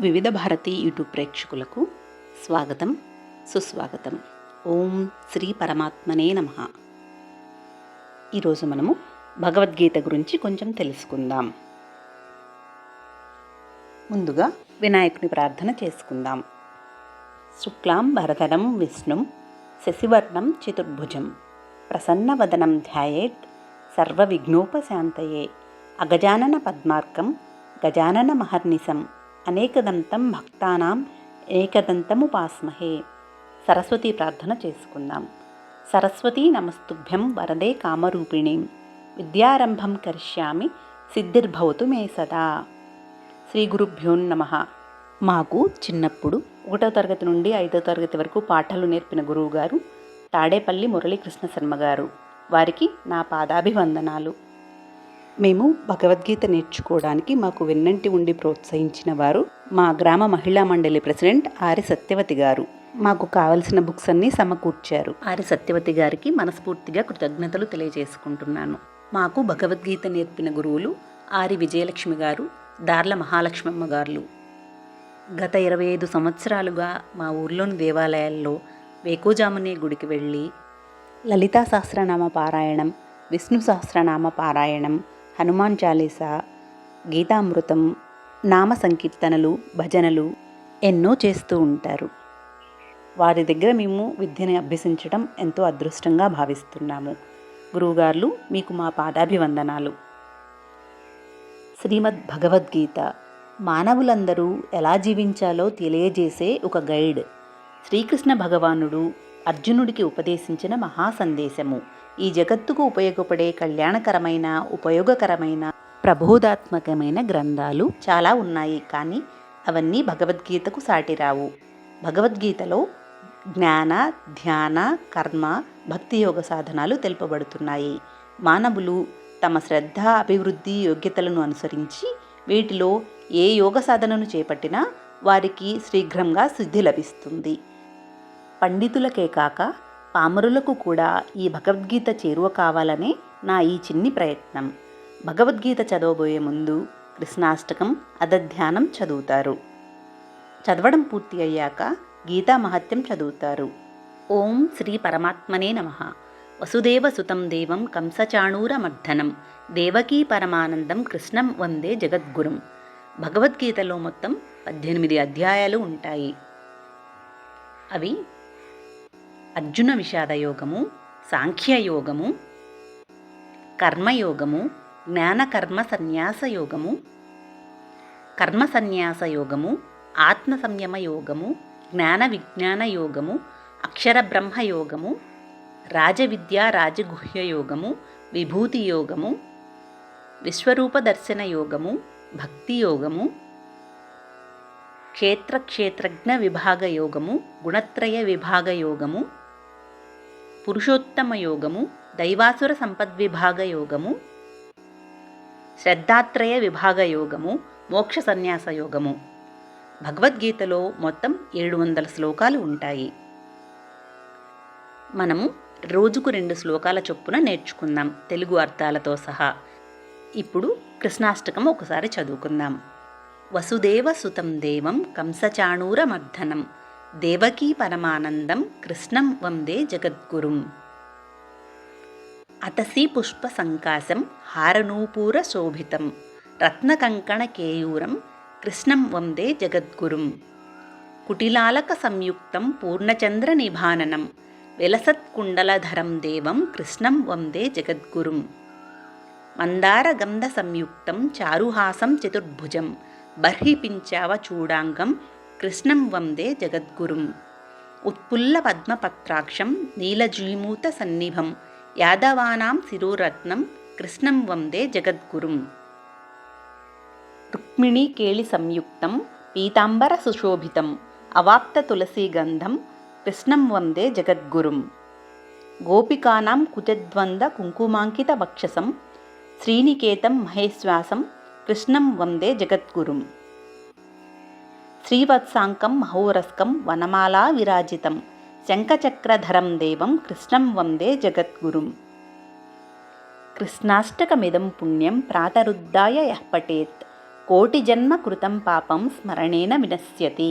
వివిధ భారతి యూట్యూబ్ ప్రేక్షకులకు స్వాగతం సుస్వాగతం. ఓం శ్రీ పరమాత్మనే నమ. ఈరోజు మనము భగవద్గీత గురించి కొంచెం తెలుసుకుందాం. ముందుగా వినాయకుని ప్రార్థన చేసుకుందాం. శుక్లాం భరతరం విష్ణుం శశివర్ణం చతుర్భుజం ప్రసన్నవదనం ధ్యాయేత్ సర్వవిఘ్నోపశాంతయే అగజానన పద్మార్కం గజానన మహర్నిశం అనేకదంతం భక్తానాం ఏకదంతముపాస్మహే. సరస్వతి ప్రార్థన చేసుకుందాం. సరస్వతీ నమస్తుభ్యం వరదే కామరూపిణీం. విద్యారంభం కరిష్యామి సిద్ధిర్భవతు మే సదా. శ్రీ గురుభ్యో నమ. మాకు చిన్నప్పుడు ఒకటో తరగతి నుండి ఐదో తరగతి వరకు పాఠాలు నేర్పిన గురువుగారు తాడేపల్లి మురళీకృష్ణ శర్మ గారు. వారికి నా పాదాభివందనాలు. మేము భగవద్గీత నేర్చుకోవడానికి మాకు వెన్నంటి ఉండి ప్రోత్సహించిన వారు మా గ్రామ మహిళా మండలి ప్రెసిడెంట్ ఆరి సత్యవతి గారు. మాకు కావలసిన బుక్స్ అన్నీ సమకూర్చారు. ఆరి సత్యవతి గారికి మనస్ఫూర్తిగా కృతజ్ఞతలు తెలియజేసుకుంటున్నాను. మాకు భగవద్గీత నేర్పిన గురువులు ఆరి విజయలక్ష్మి గారు దార్ల మహాలక్ష్మమ్మ గారు గత ఇరవై ఐదు సంవత్సరాలుగా మా ఊర్లోని దేవాలయాల్లో వేకోజామునే గుడికి వెళ్ళి లలితా సహస్రనామ పారాయణం విష్ణు సహస్రనామ పారాయణం హనుమాన్ చాలీసా గీతామృతం నామ సంకీర్తనలు భజనలు ఎన్నో చేస్తూ ఉంటారు. వారి దగ్గర మేము విద్యని అభ్యసించడం ఎంతో అదృష్టంగా భావిస్తున్నాము. గురువుగారులు మీకు మా పాదాభివందనాలు. శ్రీమద్ భగవద్గీత. మానవులందరూ ఎలా జీవించాలో తెలియజేసే ఒక గైడ్. శ్రీకృష్ణ భగవానుడు అర్జునుడికి ఉపదేశించిన మహా సందేశము ఈ జగత్తుకు ఉపయోగపడే కళ్యాణకరమైన ఉపయోగకరమైన ప్రబోధాత్మకమైన గ్రంథాలు చాలా ఉన్నాయి. కానీ అవన్నీ భగవద్గీతకు సాటిరావు. భగవద్గీతలో జ్ఞాన ధ్యాన కర్మ భక్తి యోగ సాధనాలు తెలుపబడుతున్నాయి. మానవులు తమ శ్రద్ధ అభివృద్ధి యోగ్యతలను అనుసరించి వీటిలో ఏ యోగ సాధనను చేపట్టినా వారికి శీఘ్రంగా సిద్ధి లభిస్తుంది. పండితులకే కాక పామరులకు కూడా ఈ భగవద్గీత చేరువ కావాలనే నా ఈ చిన్ని ప్రయత్నం. భగవద్గీత చదవబోయే ముందు కృష్ణాష్టకం అదధ్యానం చదువుతారు. చదవడం పూర్తి అయ్యాక గీతా మహత్యం చదువుతారు. ఓం శ్రీ పరమాత్మనే నమ. వసుదేవ సుతం దేవం కంసచాణూరమర్ధనం. దేవకీ పరమానందం కృష్ణం వందే జగద్గురుం. భగవద్గీతలో మొత్తం పద్దెనిమిది అధ్యాయాలు ఉంటాయి. అవి అర్జున విషాద యోగము సాంఖ్యయోగము కర్మయోగము జ్ఞానకర్మ సన్యాస యోగము కర్మ సన్యాస యోగము ఆత్మ సంయమ యోగము జ్ఞాన విజ్ఞాన యోగము అక్షర బ్రహ్మ యోగము రాజవిద్య రాజగుహ్య యోగము విభూతి యోగము విశ్వరూప దర్శన యోగము భక్తి యోగము క్షేత్ర క్షేత్రజ్ఞ విభాగ యోగము గుణత్రయ విభాగ యోగము పురుషోత్తమ యోగము దైవాసుర సంపద్విభాగ యోగము శ్రద్ధాత్రయ విభాగ యోగము మోక్ష సన్యాస యోగము. భగవద్గీతలో మొత్తం ఏడు వందల శ్లోకాలు ఉంటాయి. మనము రోజుకు రెండు శ్లోకాల చొప్పున నేర్చుకుందాం తెలుగు అర్థాలతో సహా. ఇప్పుడు కృష్ణాష్టకం ఒకసారి చదువుకుందాం. వసుదేవ సుతం దేవం కంసచాణూరమర్ధనం దేవకీ పరమానందం కృష్ణం వందే జగద్గురుం. అతసి పుష్ప సంకాశం హారనూపూర శోభితం. రత్నకంకణ కేయూరం కృష్ణం వందే జగద్గురుం. కుటిలాలక సంయుక్తం పూర్ణచంద్ర నిభాననం విలసత్కుండలధరం దేవం కృష్ణం వందే జగద్గురుం. మందారగంధ సంయుక్తం చారుహాసం చతుర్భుజం బర్హిపించావ చూడాంగం కృష్ణం వందే జగద్గురుం. ఉత్పుల్ల పద్మపత్రాక్షం నీలజీమూత సన్నిభం. యాదవానాం శిరోరత్నం కృష్ణం వందే జగద్గురుం. రుక్మిణీ కేళి సంయుక్తం పీతాంబర సుశోభితం అవాప్త తులసీగంధం కృష్ణం వందే జగద్గురుం. గోపికానాం కుచద్వంద కుంకుమాంకిత వక్షసం శ్రీనికేతం మహేశ్వాసం కృష్ణం వందే జగద్గురుం. శ్రీవత్సాంకం మహోరస్కం వనమాలా విరాజితం శంఖచక్రధరం దేవం కృష్ణం వందే జగద్గురుం కృష్ణాష్టకమిదం పుణ్యం ప్రాతరుద్ధాయ యః పఠేత్ కోటి జన్మ కృతం పాపం స్మరణేన వినశ్యతి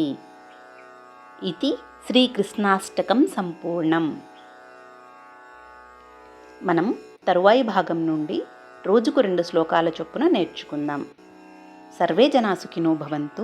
ఇది శ్రీకృష్ణాష్టకం సంపూర్ణం మనం తరువాయి భాగం నుండి రోజుకు రెండు శ్లోకాల చొప్పున నేర్చుకుందాం సర్వే జనా సుఖినో భవంతు